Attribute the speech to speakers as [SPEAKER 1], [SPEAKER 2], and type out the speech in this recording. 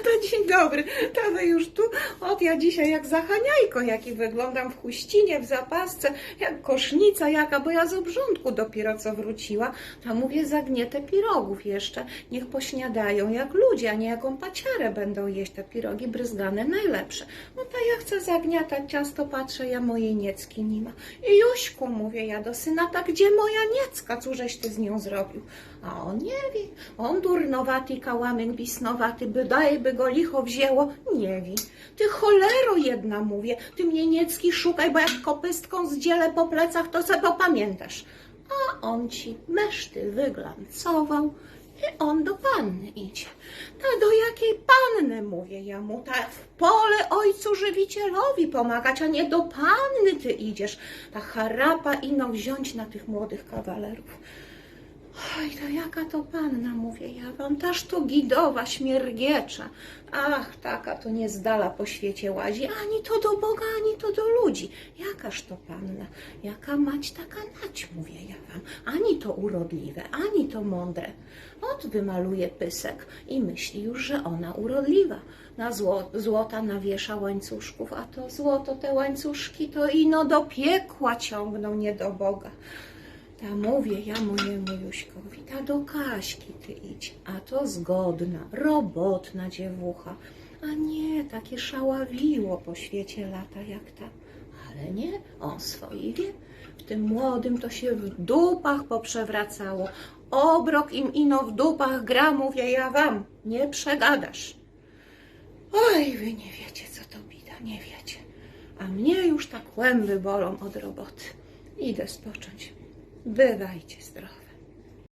[SPEAKER 1] Tata, dzień dobry. Tata już tu. Ot, ja dzisiaj jak zachaniajko, jaki wyglądam w huścinie, w zapasce, jak kosznica jaka, bo ja z obrządku dopiero co wróciła. A mówię, zagnietę pirogów jeszcze. Niech pośniadają jak ludzie, a nie jaką paciarę będą jeść te pirogi bryzgane najlepsze. No to ja chcę zagniatać ciasto, patrzę, ja mojej niecki nie ma. I Juśku, mówię ja do syna, tak gdzie moja niecka, cóżeś ty z nią zrobił? A on nie wie. On durnowaty, kałamyn bisnowaty, by daj, by go licho wzięło. Nie wie. Ty cholero jedna mówię, ty mnie niecki szukaj, bo jak kopystką zdzielę po plecach, to sobie pamiętasz. A on ci meszty wyglancował i on do panny idzie. Ta do jakiej panny, mówię ja mu, ta w pole ojcu żywicielowi pomagać, a nie do panny ty idziesz. Ta harapa ino wziąć na tych młodych kawalerów. Oj, to jaka to panna, mówię ja wam, taż to gidowa, śmiergiecza. Ach, taka to nie zdala po świecie łazi, ani to do Boga, ani to do ludzi. Jakaż to panna, jaka mać, taka nać, mówię ja wam. Ani to urodliwe, ani to mądre. Ot wymaluje pysek i myśli już, że ona urodliwa. Na zło, złota nawiesza łańcuszków, a to złoto, te łańcuszki, to ino do piekła ciągną, nie do Boga. Ta mówię ja mojemu Juśkowi, ta do Kaśki ty idź, a to zgodna, robotna dziewucha, a nie takie szaławiło po świecie lata jak ta. Ale nie, on swoi wie, w tym młodym to się w dupach poprzewracało, obrok im ino w dupach gra, mówię ja wam, nie przegadasz. Oj, wy nie wiecie, co to bida, nie wiecie. A mnie już tak łęby bolą od roboty. Idę spocząć. Bywajcie zdrowi.